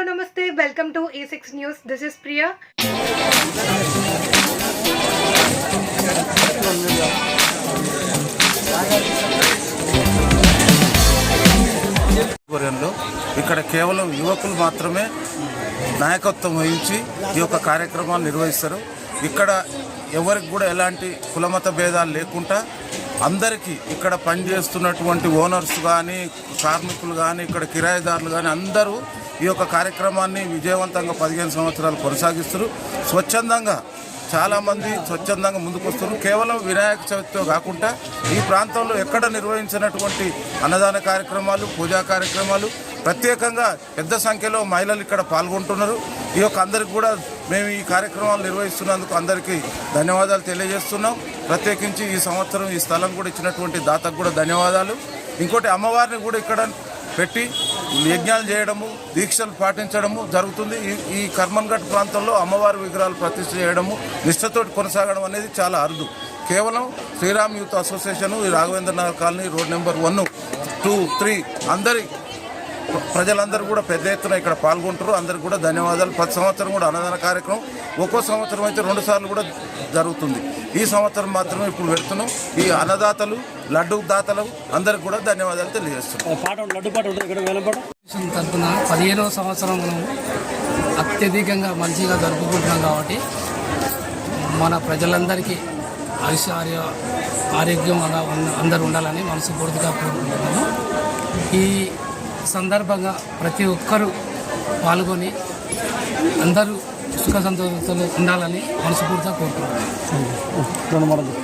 Hello నమస్తే. Welcome to A six news this is Priya ఇక్కడ కేవలం యువకులు మాత్రమే నాయకత్వం వహించి ఈ యొక్క కార్యక్రమాలు నిర్వహిస్తారు. ఇక్కడ ఎవరికి కూడా ఎలాంటి కులమత భేదాలు లేకుండా అందరికీ ఇక్కడ పనిచేస్తున్నటువంటి ఓనర్స్ కానీ కార్మికులు కానీ ఇక్కడ కిరాయిదారులు కానీ అందరూ ఈ యొక్క కార్యక్రమాన్ని విజయవంతంగా పదిహేను సంవత్సరాలు కొనసాగిస్తారు స్వచ్ఛందంగా చాలామంది స్వచ్ఛందంగా ముందుకొస్తారు కేవలం వినాయక చవితితో కాకుండా ఈ ప్రాంతంలో ఎక్కడ నిర్వహించినటువంటి అన్నదాన కార్యక్రమాలు పూజా కార్యక్రమాలు ప్రత్యేకంగా పెద్ద సంఖ్యలో మహిళలు ఇక్కడ పాల్గొంటున్నారు. ఈ యొక్క అందరికి కూడా మేము ఈ కార్యక్రమాలు నిర్వహిస్తున్నందుకు అందరికీ ధన్యవాదాలు తెలియజేస్తున్నాం. ప్రత్యేకించి ఈ సంవత్సరం ఈ స్థలం కూడా ఇచ్చినటువంటి దాతకు కూడా ధన్యవాదాలు. ఇంకోటి అమ్మవారిని కూడా ఇక్కడ పెట్టి యజ్ఞాలు చేయడము దీక్షలు పాటించడము జరుగుతుంది. ఈ ఈ కర్మన్ఘట్ ప్రాంతంలో అమ్మవారి విగ్రహాలు ప్రతిష్ఠ చేయడము నిష్ఠతోటి కొనసాగడం అనేది చాలా అరుదు. కేవలం శ్రీరామ్ యూత్ అసోసియేషన్ ఈ Raghavendra Nagar colony road number one two three అందరి ప్రజలందరూ కూడా పెద్ద ఎత్తున ఇక్కడ పాల్గొంటారు అందరికి కూడా ధన్యవాదాలు. ప్రతి సంవత్సరం కూడా అన్నదాన కార్యక్రమం ఒక్కో సంవత్సరం అయితే రెండు సార్లు కూడా జరుగుతుంది. ఈ సంవత్సరం మాత్రమే ఇప్పుడు పెడుతున్నాం. ఈ అన్నదాతలు లడ్డు దాతలు అందరికి కూడా ధన్యవాదాలు తెలియజేస్తున్నాం. తరఫున పదిహేనవ సంవత్సరం మనం అత్యధికంగా మంచిగా జరుపుకుంటున్నాం కాబట్టి మన ప్రజలందరికీ ఆయుష్య ఆరోగ్యం అలా ఉన్న- అందరూ ఉండాలని మనస్ఫూర్తిగా కోరుకుంటున్నాము. ఈ సందర్భంగా ప్రతి ఒక్కరూ పాల్గొని అందరూ సుఖ సంతోషాలు ఉండాలని మనస్ఫూర్తిగా మాటలు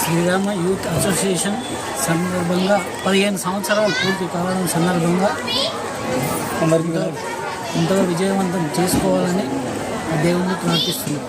శ్రీరామ యూత్ అసోసియేషన్ సందర్భంగా పదిహేను సంవత్సరాలు పూర్తి కావడం సందర్భంగా అందరికీ ఎంతో విజయవంతం చేసుకోవాలని ఆ దేవుణ్ణి ప్రార్థిస్తున్నాం.